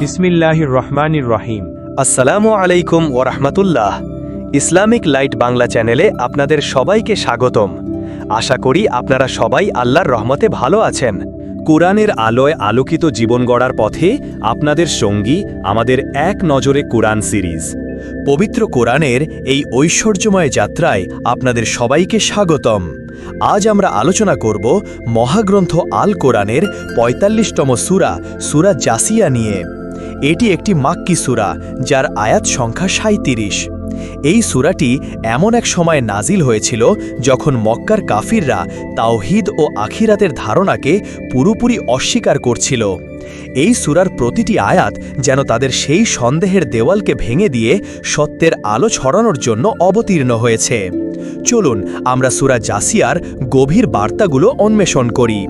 বিসমিল্লাহির রহমানির রহিম। আসসালামু আলাইকুম ওরহমতুল্লাহ। ইসলামিক লাইট বাংলা চ্যানেলে আপনাদের সবাইকে স্বাগতম। আশা করি আপনারা সবাই আল্লাহর রহমতে ভালো আছেন। কোরআনের আলোয় আলোকিত জীবন গড়ার পথে আপনাদের সঙ্গী আমাদের এক নজরে কোরআন সিরিজ। পবিত্র কোরআনের এই ঐশ্বর্যময় যাত্রায় আপনাদের সবাইকে স্বাগতম। আজ আমরা আলোচনা করব মহাগ্রন্থ আল কোরআনের পঁয়তাল্লিশতম সুরা সুরা জাসিয়া নিয়ে। এটি একটি মাক্কি সুরা, যার আয়াত সংখ্যা সাঁত্রিশ এই সুরাটি এমন এক সময় নাজিল হয়েছিল যখন মক্কার কাফিররা তাওহিদ ও আখিরাতের ধারণাকে পুরোপুরি অস্বীকার করছিল। এই সুরার প্রতিটি আয়াত যেন তাদের সেই সন্দেহের দেওয়ালকে ভেঙে দিয়ে সত্যের আলো ছড়ানোর জন্য অবতীর্ণ হয়েছে। চলুন, আমরা সুরা জাসিয়ার গভীর বার্তাগুলো অন্বেষণ করি।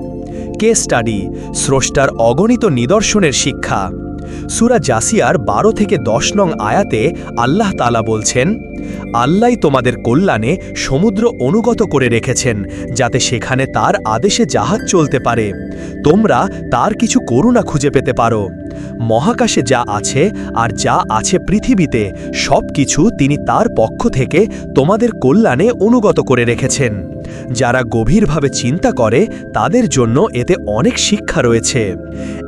কে স্টাডি, স্রষ্টার অগণিত নিদর্শনের শিক্ষা। সুরা জাসিয়ার বারো থেকে দশ নং আয়াতে আল্লাহ তালা বলছেন, আল্লাহ তোমাদের কল্যাণে সমুদ্র অনুগত করে রেখেছেন, যাতে সেখানে তার আদেশে জাহাজ চলতে পারে। তোমরা তার কিছু করুণা খুঁজে পেতে পারো। মহাকাশে যা আছে আর যা আছে পৃথিবীতে সব কিছু তিনি তার পক্ষ থেকে তোমাদের কল্যাণে অনুগত করে রেখেছেন। যারা গভীরভাবে চিন্তা করে, তাদের জন্য এতে অনেক শিক্ষা রয়েছে।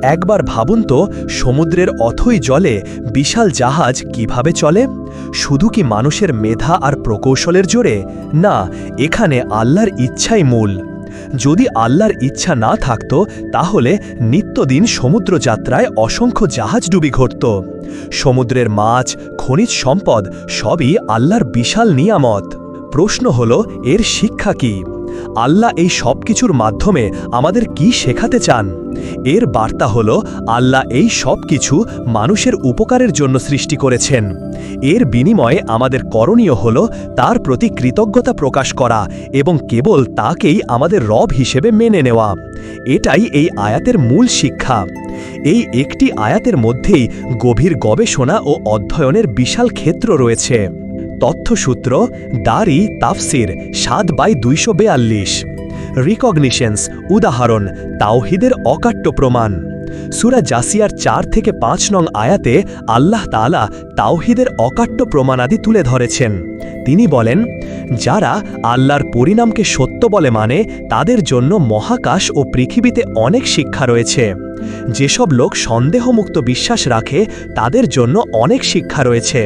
একবার ভাবুন তো, সমুদ্রের অথই জলে বিশাল জাহাজ কীভাবে চলে? শুধু কি মানুষের মেধা আর প্রকৌশলের জোরে? না, এখানে আল্লাহর ইচ্ছাই মূল। যদি আল্লাহর ইচ্ছা না থাকত, তাহলে নিত্যদিন সমুদ্র যাত্রায় অসংখ্য জাহাজ ডুবি ঘটত। সমুদ্রের মাছ, খনিজ সম্পদ সবই আল্লাহর বিশাল নিয়ামত। প্রশ্ন হল, এর শিক্ষা কি? আল্লাহ এই সব কিছুর মাধ্যমে আমাদের কি শেখাতে চান? এর বার্তা হল, আল্লাহ এই সব কিছু মানুষের উপকারের জন্য সৃষ্টি করেছেন। এর বিনিময়ে আমাদের করণীয় হল, তার প্রতি কৃতজ্ঞতা প্রকাশ করা এবং কেবল তাকেই আমাদের রব হিসেবে মেনে নেওয়া। এটাই এই আয়াতের মূল শিক্ষা। এই একটি আয়াতের মধ্যেই গভীর গবেষণা ও অধ্যয়নের বিশাল ক্ষেত্র রয়েছে। তথ্যসূত্র দারি তাফসির সাত বাই দুইশো বেয়াল্লিশ। রিকগনিশনস উদাহরণ, তাওহিদের অকাট্য প্রমাণ। সুরা জাসিয়ার চার থেকে পাঁচ নং আয়াতে আল্লাহ তালা তাওহিদের অকাট্য প্রমাণাদি তুলে ধরেছেন। তিনি বলেন, যারা আল্লাহর পরিণামকে সত্য বলে মানে তাদের জন্য মহাকাশ ও পৃথিবীতে অনেক শিক্ষা রয়েছে। যেসব লোক সন্দেহমুক্ত বিশ্বাস রাখে, তাদের জন্য অনেক শিক্ষা রয়েছে।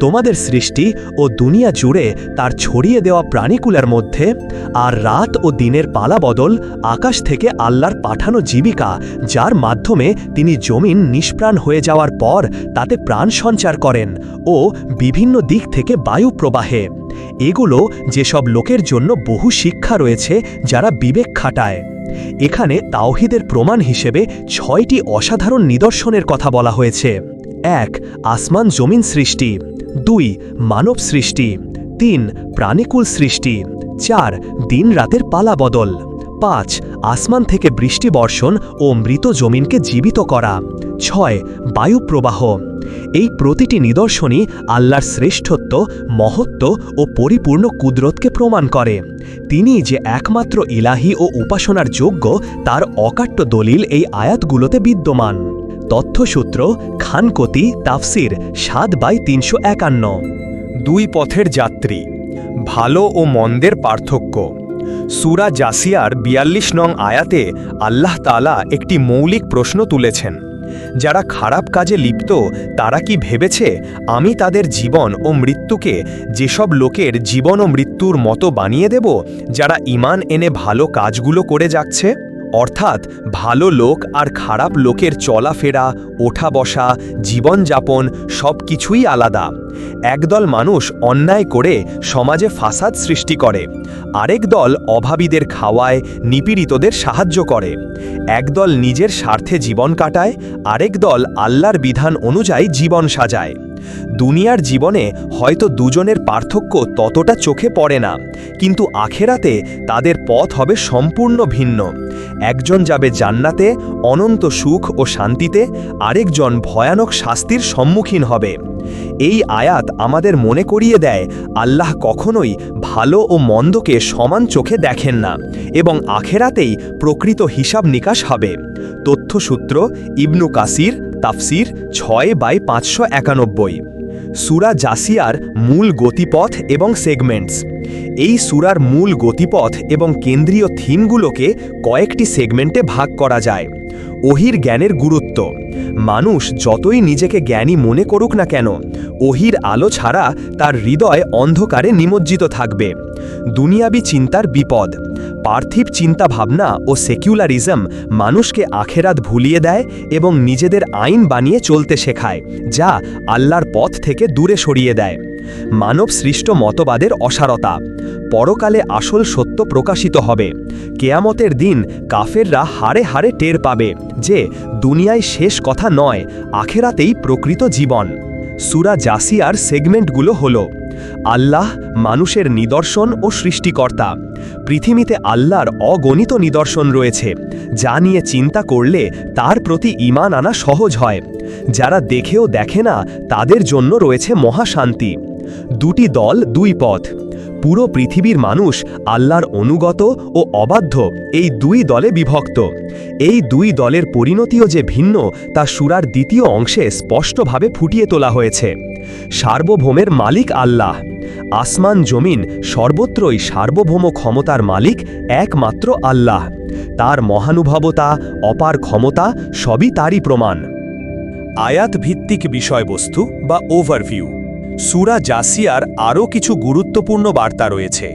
তোমাদের সৃষ্টি ও দুনিয়া জুড়ে তার ছড়িয়ে দেওয়া প্রাণীকুলার মধ্যে, আর রাত ও দিনের পালা বদল আকাশ থেকে আল্লাহর পাঠানো জীবিকা, যার মাধ্যমে তিনি জমিন নিষ্প্রাণ হয়ে যাওয়ার পর তাতে প্রাণ সঞ্চার করেন ও বিভিন্ন দিক থেকে বায়ু প্রবাহে। এগুলো যেসব লোকের জন্য বহু শিক্ষা রয়েছে, যারা বিবেক খাটায়। এখানে তাওহিদের প্রমাণ হিসেবে ছয়টি অসাধারণ নিদর্শনের কথা বলা হয়েছে। এক, আসমান জমিন সৃষ্টি। দুই, মানব সৃষ্টি। তিন, প্রাণীকুল সৃষ্টি। চার, দিন রাতের পালা বদল। পাঁচ, আসমান থেকে বৃষ্টি বর্ষণ ও মৃত জমিনকে জীবিত করা। ছয়, বায়ু প্রবাহ। এই প্রতিটি নিদর্শনই আল্লাহর শ্রেষ্ঠত্ব, মহত্ব ও পরিপূর্ণ কুদরতকে প্রমাণ করে। তিনি যে একমাত্র ইলাহি ও উপাসনার যোগ্য, তার অকাট্য দলিল এই আয়াতগুলোতে বিদ্যমান। তথ্যসূত্র খানকতি, তাফসির সাত বাই তিনশো একান্ন। দুই পথের যাত্রী, ভালো ও মন্দের পার্থক্য। সুরা জাসিয়ার বিয়াল্লিশ নং আয়াতে আল্লাহ তালা একটি মৌলিক প্রশ্ন তুলেছেন। যারা খারাপ কাজে লিপ্ত, তারা কি ভেবেছে, আমি তাদের জীবন ও মৃত্যুকে যেসব লোকের জীবন ও মৃত্যুর মতো বানিয়ে দেব, যারা ইমান এনে ভালো কাজগুলো করে যাচ্ছে? অর্থাৎ ভালো লোক আর খারাপ লোকের চলাফেরা ওঠা বসা জীবনযাপন সব কিছুই আলাদা। একদল মানুষ অন্যায় করে সমাজে ফাসাদ সৃষ্টি করে। আরেক দল অভাবীদের খাওয়ায়, নিপীড়িতদের সাহায্য করে। একদল নিজের স্বার্থে জীবন কাটায়, আরেক দল আল্লাহর বিধান অনুযায়ী জীবন সাজায়। দুনিয়ার জীবনে হয়তো দুজনের পার্থক্য ততটা চোখে পড়ে না, কিন্তু আখেরাতে তাদের পথ হবে সম্পূর্ণ ভিন্ন। একজন যাবে জান্নাতে, অনন্ত সুখ ও শান্তিতে, আরেকজন ভয়ানক শাস্তির সম্মুখীন হবে। এই আয়াত আমাদের মনে করিয়ে দেয়, আল্লাহ কখনোই ভালো ও মন্দকে সমান চোখে দেখেন না এবং আখেরাতেই প্রকৃত হিসাব নিকাশ হবে। তথ্যসূত্র ইবনু কাসির, তাফসির ছয় বাই পাঁচশো একানব্বই। সুরা জাসিয়ার মূল গতিপথ এবং সেগমেন্টস। এই সুরার মূল গতিপথ এবং কেন্দ্রীয় থিমগুলোকে কয়েকটি সেগমেন্টে ভাগ করা যায়। ওহির জ্ঞানের গুরুত্ব মানুষ যতই নিজেকে জ্ঞানী মনে করুক না কেন, ওহির আলো ছাড়া তার হৃদয় অন্ধকারে নিমজ্জিত থাকবে। দুনিয়াবি চিন্তার বিপদ, পার্থিব চিন্তা ভাবনা ও সেকুলারিজম মানুষকে আখেরাত ভুলিয়ে দেয় এবং নিজেদের আইন বানিয়ে চলতে শেখায়, যা আল্লাহর পথ থেকে দূরে সরিয়ে দেয়। মানব সৃষ্ট মতবাদের অসারতা। পরকালে আসল সত্য প্রকাশিত হবে। কেয়ামতের দিন কাফেররা হারে হারে টের পাবে যে দুনিয়ায় শেষ কথা নয়, আখেরাতেই প্রকৃত জীবন। সুরা জাসিয়ার সেগমেন্টগুলো হল, আল্লাহ মানুষের নিদর্শন ও সৃষ্টিকর্তা। পৃথিবীতে আল্লাহর অগণিত নিদর্শন রয়েছে, যা নিয়ে চিন্তা করলে তার প্রতি ইমান আনা সহজ হয়। যারা দেখেও দেখে না, তাদের জন্য রয়েছে মহাশান্তি। দুটি দল দুই পথ। পুরো পৃথিবীর মানুষ আল্লাহর অনুগত ও অবাধ্য এই দুই দলে বিভক্ত। এই দুই দলের পরিণতিও যে ভিন্ন, তা সুরার দ্বিতীয় অংশে স্পষ্টভাবে ফুটিয়ে তোলা হয়েছে। সার্বভৌমের মালিক আল্লাহ। আসমান জমিন সর্বত্রই সার্বভৌম ক্ষমতার মালিক একমাত্র আল্লাহ। তার মহানুভবতা, অপার ক্ষমতা সবই তারই প্রমাণ। আয়াত ভিত্তিক বিষয়বস্তু বা ওভারভিউ সুরা জাসিয়ার আরও কিছু গুরুত্বপূর্ণ বার্তা রয়েছে।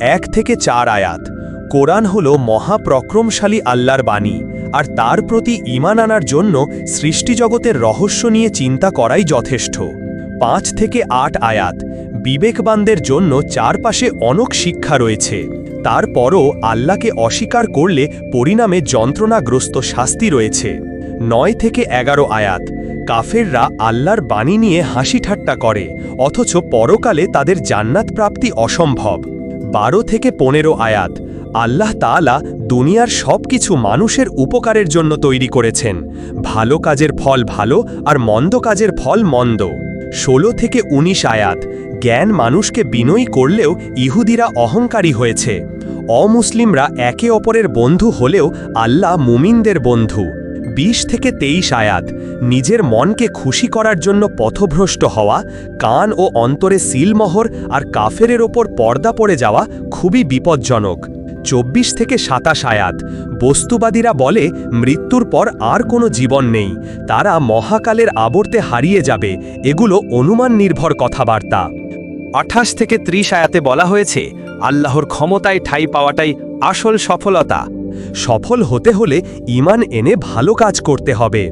এক থেকে চার আয়াত। কোরআন হল মহাপ্রক্রমশালী আল্লাহর বাণী, আর তার প্রতি ইমান আনার জন্য সৃষ্টিজগতের রহস্য নিয়ে চিন্তা করাই যথেষ্ট। পাঁচ থেকে আট আয়াত। বিবেকবানদের জন্য চারপাশে অনক শিক্ষা রয়েছে। তারপরও আল্লাহকে অস্বীকার করলে পরিণামে যন্ত্রণাগ্রস্ত শাস্তি রয়েছে। নয় থেকে এগারো আয়াত। কাফেররা আল্লাহর বাণী নিয়ে হাসি ঠাট্টা করে, অথচ পরকালে তাদের জান্নাত প্রাপ্তি অসম্ভব। বারো থেকে পনেরো আয়াত, আল্লাহ তাআলা দুনিয়ার সব কিছু মানুষের উপকারের জন্য তৈরি করেছেন। ভালো কাজের ফল ভালো আর মন্দ কাজের ফল মন্দ। ষোলো থেকে ১৯ আয়াত, জ্ঞান মানুষকে বিনয়ী করলেও ইহুদিরা অহংকারী হয়েছে। অমুসলিমরা একে অপরের বন্ধু হলেও আল্লাহ মুমিনদের বন্ধু। বিশ থেকে তেইশ আয়াত নিজের মনকে খুশি করার জন্য পথভ্রষ্ট হওয়া, কান ও অন্তরে সিলমোহর আর কাফেরের ওপর পর্দা পড়ে যাওয়া খুবই বিপজ্জনক। চব্বিশ থেকে সাতাশ আয়াত, বস্তুবাদীরা বলে, মৃত্যুর পর আর কোনো জীবন নেই, তারা মহাকালের আবর্তে হারিয়ে যাবে, এগুলো অনুমান নির্ভর কথাবার্তা। আঠাশ থেকে ত্রিশ আয়াতে বলা হয়েছে, আল্লাহর ক্ষমতায় ঠাই পাওয়াটাই আসল সফলতা। সফল হতে হলে ইমান এনে ভালো কাজ করতে হবে।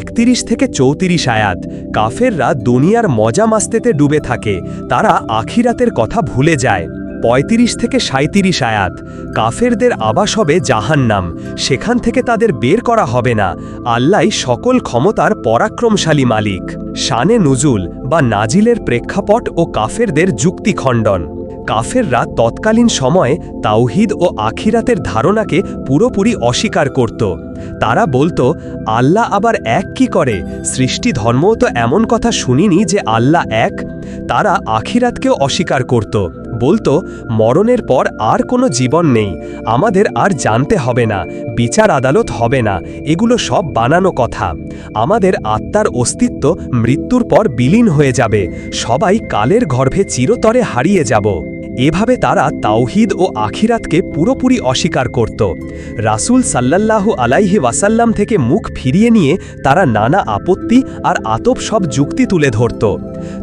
একতিরিশ থেকে চৌত্রিশ আয়াত, কাফেররা দুনিয়ার মজা মাস্তেতে ডুবে থাকে, তারা আখিরাতের কথা ভুলে যায়। পঁয়ত্রিশ থেকে সাঁত্রিশ আয়াত, কাফেরদের আবাস হবে জাহান্নাম, সেখান থেকে তাদের বের করা হবে না আল্লাহ সকল ক্ষমতার পরাক্রমশালী মালিক। শানে নুজুল বা নাজিলের প্রেক্ষাপট ও কাফেরদের যুক্তিখণ্ডন। কাফেররা তৎকালীন সময়ে তাওহিদ ও আখিরাতের ধারণাকে পুরোপুরি অস্বীকার করত। তারা বলতো, আল্লাহ আবার এক কি করে? সৃষ্টি ধর্মও তো এমন কথা শুনিনি যে আল্লাহ এক। তারা আখিরাতকেও অস্বীকার করত। বলতো, মরণের পর আর কোনো জীবন নেই। আমাদের আর জানতে হবে না, বিচার আদালত হবে না, এগুলো সব বানানো কথা। আমাদের আত্মার অস্তিত্ব মৃত্যুর পর বিলীন হয়ে যাবে। সবাই কালের গর্ভে চিরতরে হারিয়ে যাব। এভাবে তারা তাওহিদ ও আখিরাতকে পুরোপুরি অস্বীকার করত। রাসূল সাল্লাল্লাহু আলাইহি ওয়াসাল্লাম থেকে মুখ ফিরিয়ে নিয়ে তারা নানা আপত্তি আর আতপ সব যুক্তি তুলে ধরত।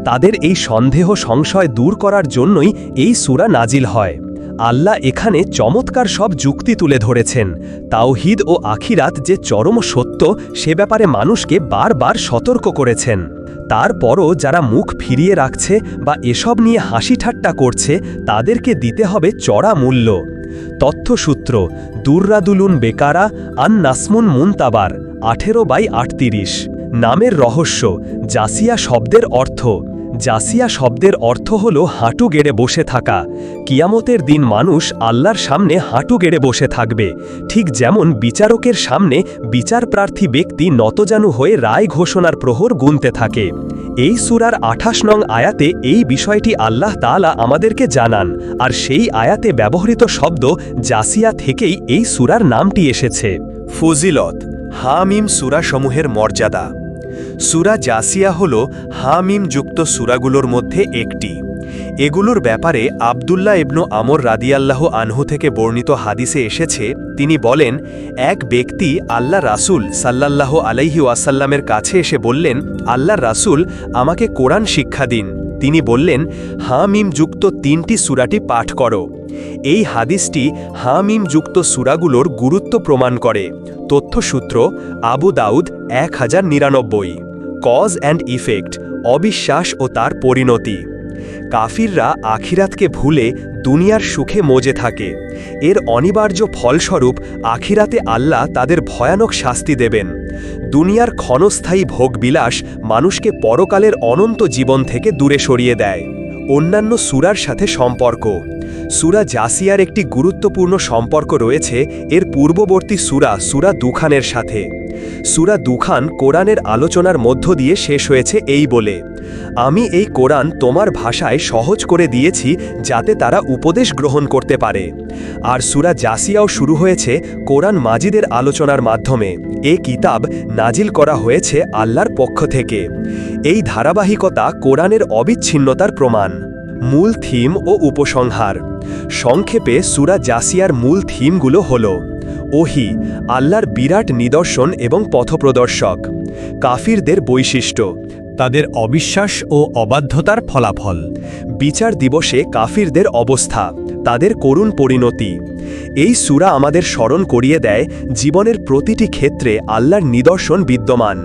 তাদের এই সন্দেহ সংশয় দূর করার জন্যই এই সূরা নাজিল হয়। আল্লাহ এখানে চমৎকার সব যুক্তি তুলে ধরেছেন। তাওহিদ ও আখিরাত যে চরম সত্য সে ব্যাপারে মানুষকে বারবার সতর্ক করেছেন। তারপরও যারা মুখ ফিরিয়ে রাখছে বা এসব নিয়ে হাসি ঠাট্টা করছে, তাদেরকে দিতে হবে চড়া মূল্য। তথ্যসূত্র, দুর্রাদুলুন বেকারা আন নাসমুন মুনতাবার, আঠেরো বাই আটতিরিশ। নামের রহস্য, জাসিয়া শব্দের অর্থ। জাসিয়া শব্দের অর্থ হল হাঁটু গেড়ে বসে থাকা। কিয়ামতের দিন মানুষ আল্লাহর সামনে হাঁটু গেড়ে বসে থাকবে। ঠিক যেমন বিচারকের সামনে বিচার প্রার্থী ব্যক্তি নতজানু হয়ে রায় ঘোষণার প্রহর গুনতে থাকে। এই সুরার আঠাশ নং আয়াতে এই বিষয়টি আল্লাহ তাআলা আমাদেরকে জানান, আর সেই আয়াতে ব্যবহৃত শব্দ জাসিয়া থেকেই এই সুরার নামটি এসেছে। ফজিলত, হামিম সুরাসমূহের মর্যাদা। সুরা জাসিয়া হল হামিম যুক্ত সুরাগুলোর মধ্যে একটি। এগুলোর ব্যাপারে আবদুল্লাহ ইবনু আমর রাদিয়াল্লাহ আনহু থেকে বর্ণিত হাদিসে এসেছে, তিনি বলেন, এক ব্যক্তি আল্লাহ রাসুল সাল্লাল্লাহ আলাইহি ওয়াসাল্লামের কাছে এসে বললেন, আল্লাহ রাসুল, আমাকে কোরআন শিক্ষা দিন। তিনি বললেন হামিম যুক্ত তিনটি সুরাটি পাঠ করো। এই হাদিসটি হামিম যুক্ত সুরাগুলোর গুরুত্ব প্রমাণ করে। তথ্যসূত্র, আবু দাউদ, এক হাজার নিরানব্বই। কজ অ্যান্ড ইফেক্ট, অবিশ্বাস ও তার পরিণতি। কাফিররা আখিরাতকে ভুলে দুনিয়ার সুখে মজে থাকে। এর অনিবার্য ফলস্বরূপ আখিরাতে আল্লাহ তাদের ভয়ানক শাস্তি দেবেন। দুনিয়ার ক্ষণস্থায়ী ভোগবিলাস মানুষকে পরকালের অনন্ত জীবন থেকে দূরে সরিয়ে দেয়। অন্যান্য সুরার সাথে সম্পর্ক। সুরা জাসিয়ার একটি গুরুত্বপূর্ণ সম্পর্ক রয়েছে, এর পূর্ববর্তী সুরা সুরা দুখানের সাথে। সুরা দুখান কোরআনের আলোচনার মধ্য দিয়ে শেষ হয়েছে এই বলে, আমি এই কোরআন তোমার ভাষায় সহজ করে দিয়েছি যাতে তারা উপদেশ গ্রহণ করতে পারে। আর সুরা জাসিয়াও শুরু হয়েছে কোরআন মাজিদের আলোচনার মাধ্যমে। এ কিতাব নাজিল করা হয়েছে আল্লাহর পক্ষ থেকে। এই ধারাবাহিকতা কোরআনের অবিচ্ছিন্নতার প্রমাণ। মূল থিম ও উপসংহার। সংক্ষেপে সুরা জাসিয়ার মূল থিমগুলো হল ওহি, আল্লাহর বিরাট নিদর্শন এবং পথপ্রদর্শক। কাফিরদের বৈশিষ্ট্য, তাদের অবিশ্বাস ও অবাধ্যতার ফলাফল। বিচার দিবসে কাফিরদের অবস্থা। তাদের করুণ পরিণতি। এই সুরা আমাদের স্মরণ করিয়ে দেয় জীবনের প্রতিটি ক্ষেত্রে আল্লাহর নিদর্শন বিদ্যমান।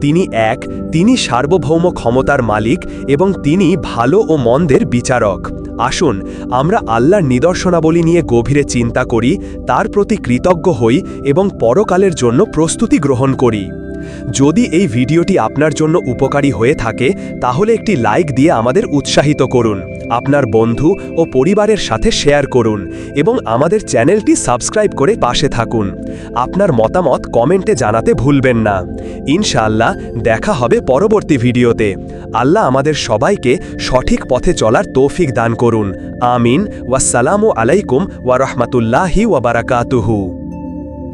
তিনি এক, তিনি সার্বভৌম ক্ষমতার মালিক এবং তিনি ভালো ও মন্দের বিচারক। আসুন, আমরা আল্লাহর নিদর্শনাবলী নিয়ে গভীরে চিন্তা করি, তার প্রতি কৃতজ্ঞ হই এবং পরকালের জন্য প্রস্তুতি গ্রহণ করি। যদি এই ভিডিওটি আপনার জন্য উপকারী হয়ে থাকে, তাহলে একটি লাইক দিয়ে আমাদের উৎসাহিত করুন, আপনার বন্ধু ও পরিবারের সাথে শেয়ার করুন এবং আমাদের চ্যানেলটি সাবস্ক্রাইব করে পাশে থাকুন। আপনার মতামত কমেন্টে জানাতে ভুলবেন না। ইনশাআল্লাহ, দেখা হবে পরবর্তী ভিডিওতে। আল্লাহ আমাদের সবাইকে সঠিক পথে চলার তৌফিক দান করুন। আমিন। ওয়াসালামু আলাইকুম ওয়া বারাকাতুহু।